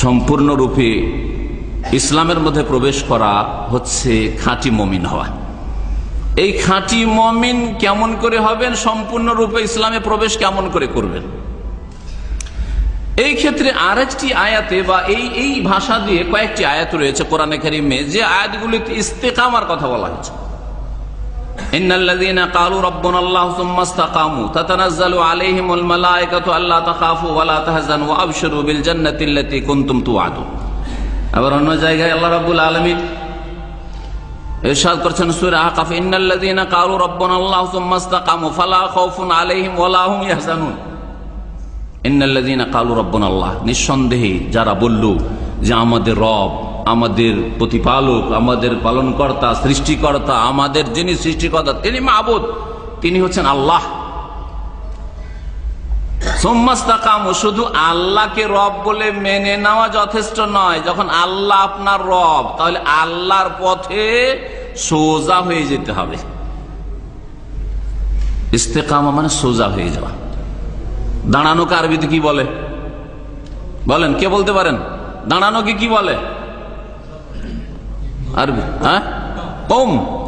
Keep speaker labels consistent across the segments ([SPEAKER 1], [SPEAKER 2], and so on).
[SPEAKER 1] সম্পূর্ণরূপে ইসলামের মধ্যে প্রবেশ করা হচ্ছে খাঁটি মমিন হওয়া। এই খাঁটি মমিন কেমন করে হবেন? সম্পূর্ণরূপে ইসলামে প্রবেশ কেমন করে করবেন? এই ক্ষেত্রে আরেকটি আয়াতে বা এই এই ভাষা দিয়ে কয়েকটি আয়াত রয়েছে কোরআনে কারিমে, যে আয়াতগুলিতে ইস্তেকামার কথা বলা হয়েছে। إن الذين قالوا ربنا الله ثم استقاموا تتنزل عليهم الملائكة ألا تخافوا ولا تهزنوا وأبشروا بالجنة التي كنتم توعدون আবার অন্য জায়গায় আল্লাহ রাব্বুল আলামিন ইরশাদ করছেন সূরা আকাফ ইন্নাল্লাযীনা ক্বালু রাব্বুনাল্লাহু সুম্মা ইসতাকামু ফালা খাউফুন আলাইহিম ওয়ালা হুম ইয়াহজানুন ইন্নাল্লাযীনা ক্বালু রাব্বুনাল্লাহ নিঃসন্দেহে যারা বলল যে আমাদের রব আমাদের প্রতিপালক, আমাদের পালনকর্তা, সৃষ্টিকর্তা, আমাদের যিনি সৃষ্টিকর্তা, তিনি মাহবুদ তিনি হচ্ছেন আল্লাহ। সোম্মাস্তাকাম, শুধু আল্লাহকে রব বলে মেনে নেওয়া যথেষ্ট নয়। যখন আল্লাহ আপনার রব, তাহলে আল্লাহর পথে সোজা হয়ে যেতে হবে। ইস্তেকামা মানে সোজা হয়ে যাওয়া। দাঁড়ানোকে আরবিতে কি বলে? বলেন, কে বলতে পারেন? দাঁড়ানোকে কি বলে? আরবি হ্যাঁ? কম।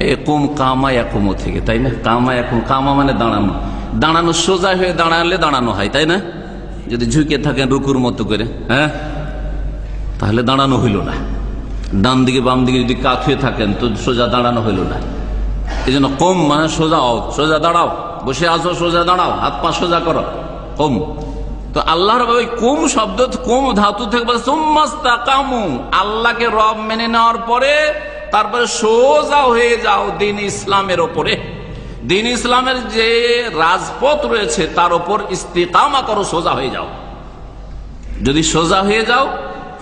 [SPEAKER 1] এ কুম কামা একুমো থেকে, তাই না? কামা একুম কামা মানে দাঁড়ানো। দাঁড়ানো সোজা হয়ে দাঁড়ালে দাঁড়ানো হয়, তাই না? যদি ঝুঁকে থাকেন রুকুর মতো করে হ্যাঁ? তাহলে দাঁড়ানো হইল না। ডান দিকে, বাম দিকে যদি কাত হয়ে থাকেন, তো সোজা দাঁড়ানো হইল না। এই জন্য কম মানে সোজা সোজা দাঁড়াও। বসে আসো সোজা দাঁড়াও। হাত পা সোজা করো। কম। তো আল্লাহর ওই কুম শব্দ কুম ধাতু থেকে সুম্মাস্তাকামু। আল্লাহকে রব মেনে নেওয়ার পরে তারপরে সোজা হয়ে যাও দিন ইসলামের ওপরে। দিন ইসলামের যে রাজপথ রয়েছে তার উপর ইস্তিকামা করো, সোজা হয়ে যাও। যদি সোজা হয়ে যাও,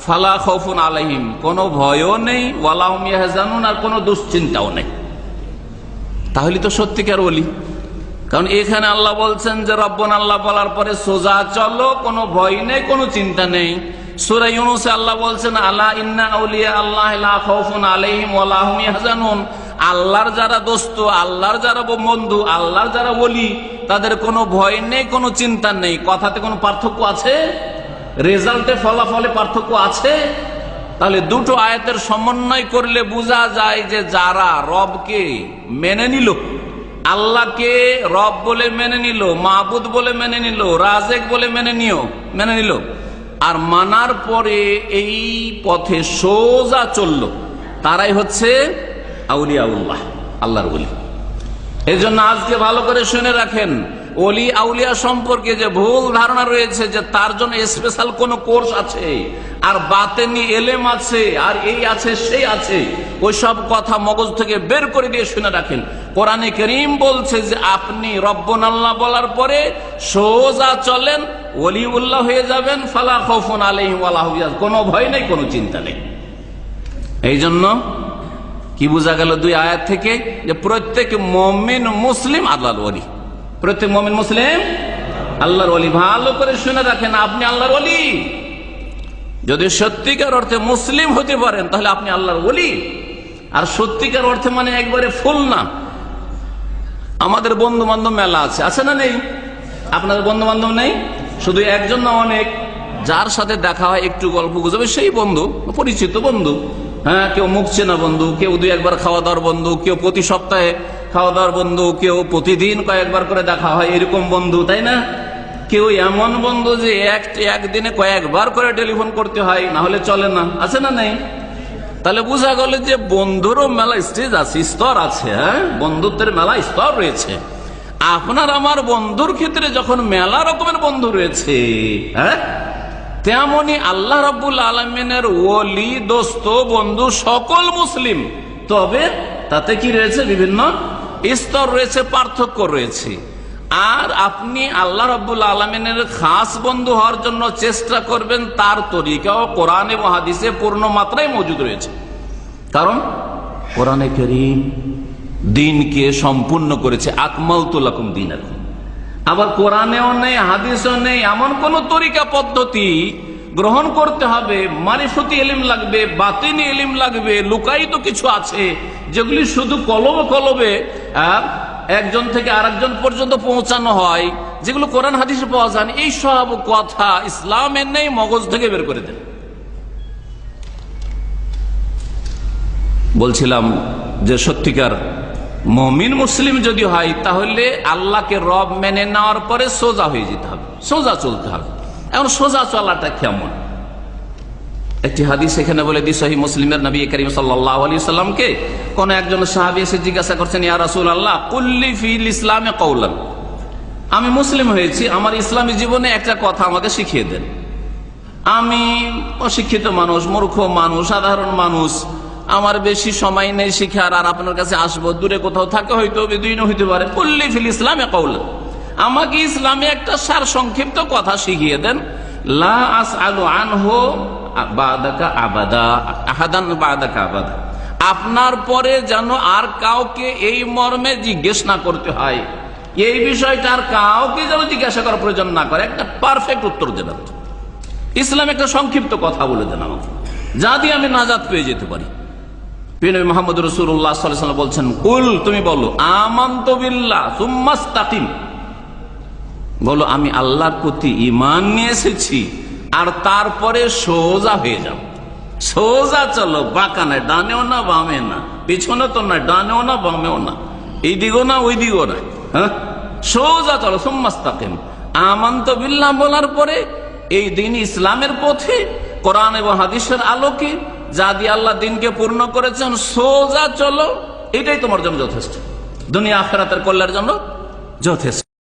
[SPEAKER 1] ফালা খৌফুন আলহিম কোনো ভয়ও নেই, ওয়ালাহম ইয়াহজানুন, আর কোনো দুশ্চিন্তাও নেই। তাহলে তো সত্যিকার বলি কারণ এখানে আল্লাহ বলছেন যে, রব্বন আল্লাহ বলার পরে সোজা চলো, কোনো ভয় নেই, কোনো চিন্তা নেই। সুরাই ইউনুসে আল্লাহ বলছেন আল্লাহ ইন্না আউলিয়া আল্লাহ লা খাউফুন আলাইহিম ওয়া লা ইয়াহজানুন। আল্লাহর যারা দোস্ত, আল্লাহর যারা বন্ধু, আল্লাহর যারা বলি তাদের কোনো ভয় নেই, কোনো চিন্তা নেই। কথাতে কোনো পার্থক্য আছে? রেজাল্টে ফলাফলে পার্থক্য আছে? তাহলে দুটো আয়াতের সমন্বয় করলে বোঝা যায় যে, যারা রবকে মেনে নিল আল্লাহকে রব বলে মেনে নিল মাহবুদ বলে মেনে নিল, রাজেক বলে মেনে নিও, মেনে নিল। আর মানার পরে এই পথে সোজা চলল। তারাই হচ্ছে আউলিয়া উল্লাহ আল্লাহর বলি এই জন্য আজকে ভালো করে শুনে রাখেন অলি আউলিয়া সম্পর্কে যে ভুল ধারণা রয়েছে, যে তার জন্য স্পেশাল কোন কোর্স আছে, আর বাতেনি এলেম আছে, আর এই আছে, সেই আছে, ওই সব কথা মগজ থেকে বের করে দিয়ে শুনে রাখেন। কোরআনে করিম বলছে যে, আপনি রব্বন আল্লাহ বলার পরে সোজা চলেন অলি উল্লাহ হয়ে যাবেন, ফালা খফুন আলহিম আল্লাহ কোনো ভয় নেই, কোনো চিন্তা নেই। এই জন্য কি বোঝা গেল দুই আয়াত থেকে? যে প্রত্যেক মমিন মুসলিম আল্লাহর অলি প্রত্যেক মমিন মুসলিম আল্লাহর অলি ভালো করে শুনে রাখেন, আপনি আল্লাহর অলি যদি সত্যিকার অর্থে মুসলিম হতে পারেন, তাহলে আপনি আল্লাহর অলি আর সত্যিকার অর্থে মানে একবারে ফুল না। আমাদের বন্ধু বান্ধব মেলা আছে। আছে না নেই? আপনাদের বন্ধু বান্ধব নেই? শুধু একজন না অনেক। যার সাথে দেখা হয়, একটু গল্প গুজবে, সেই বন্ধু, পরিচিত বন্ধু। হ্যাঁ কেউ মুখ চেনা বন্ধু, কেউ দুই একবার খাওয়া দাওয়ার বন্ধু, কেউ প্রতি সপ্তাহে খাওয়া দাওয়ার বন্ধু, কেউ প্রতিদিন কয়েকবার করে দেখা হয়, এরকম বন্ধু, তাই না? কেউ এমন বন্ধু যে এক, একদিনে কয়েকবার করে টেলিফোন করতে হয়, না হলে চলে না। আছে না নেই? তাহলে বোঝা গেল যে বন্ধুরও মেলা স্টেজ আছে, স্তর আছে হ্যাঁ? বন্ধুত্বের মেলা স্তর রয়েছে। আপনার আমার বন্ধুর ক্ষেত্রে যখন মেলা রকমের বন্ধু রয়েছে হ্যাঁ? তেমনি আল্লাহ রাবুল আলমিনের ওলি দোস্ত, বন্ধু সকল মুসলিম। তবে তাতে কি রয়েছে বিভিন্ন স্তর রয়েছে, পার্থক্য রয়েছে। আর আপনি আল্লাহ রাবুল আলমিনের খাস বন্ধু হওয়ার জন্য চেষ্টা করবেন, তার তরিকাও কোরআন এবং পূর্ণ মাত্রায় মজুদ রয়েছে। কারণ কোরআনে করিম দিনকে সম্পূর্ণ করেছে আকমাল তুলাকুম দিন আবার কোরআনেও নেই, হাদিসও নেই, এমন কোন তরিকা পদ্ধতি গ্রহণ করতে হবে মারিফতি এলিম লাগবে, বাতিনি এলিম লাগবে, লুকায়িত কিছু আছে, যেগুলি শুধু কলবে কলবে একজন থেকে আরেকজন পর্যন্ত পৌঁছানো হয়, যেগুলো কোরআন হাদিসে পাওয়া যান এই সব কথা ইসলামের নেই, মগজ থেকে বের করে দেন। বলছিলাম যে সত্যিকার মমিন মুসলিম যদি হয়, তাহলে আল্লাহকে রব মেনে নেওয়ার পরে সোজা হয়ে যেতে হবে, সোজা চলতে হবে। এখন সোজা চলাটা কেমন? একটি হাদিস এখানে বলে দি সহি মুসলিমের নবী করিম সাল্লাহ সাল্লামকে কোন একজন সাহাবি এসে জিজ্ঞাসা করছেন, ইয়া রাসুল আল্লাহ ফিল ইসলামে কৌলান আমি মুসলিম হয়েছি, আমার ইসলামী জীবনে একটা কথা আমাকে শিখিয়ে দেন। আমি অশিক্ষিত মানুষ, মূর্খ মানুষ, সাধারণ মানুষ, আমার বেশি সময় নেই শিখার, আর আপনার কাছে আসব, দূরে কোথাও থাকে হয়তো দুই হইতে পারে। কুল্লি ফিল ইসলামে কৌলান আমাকে ইসলামে একটা সার সংক্ষিপ্ত কথা শিখিয়ে দেন। লা আবাদা, আহাদান আবাদা। আপনার পরে যেন আর কাউকে এই মর্মে জিজ্ঞেস না করতে হয়। এই বিষয়টা আর কাউকে যেন জিজ্ঞাসা করার প্রয়োজন না করে। একটা পারফেক্ট উত্তর দেন ইসলাম একটা সংক্ষিপ্ত কথা বলে দেন আমাকে। যা দিয়ে আমি নাজাদ পেয়ে যেতে পারি। মোহাম্মদ রসুল্লাহ বলছেন, কুল, তুমি বলো, আমান্ত বলো, আমি আল্লাহর প্রতি ইমান নিয়ে এসেছি, আর তারপরে সোজা হয়ে যাও সোজা চলো, বাঁকা নাই ডানেও না, বামে না। পিছনে তো না ডানেও না, বামেও না। এই দিকও না ওই দিকও না। হ্যাঁ? সোজা চলো, সোম্মাস্তাকিম। আমান্ত বিল্লাহ বলার পরে এই দিন ইসলামের পথে, কোরআন এবং হাদিসের আলোকে যা দিয়ে আল্লাহ দিনকে পূর্ণ করেছেন, সোজা চলো, এটাই তোমার জন্য যথেষ্ট। দুনিয়া আখেরাতের কল্যাণের জন্য যথেষ্ট।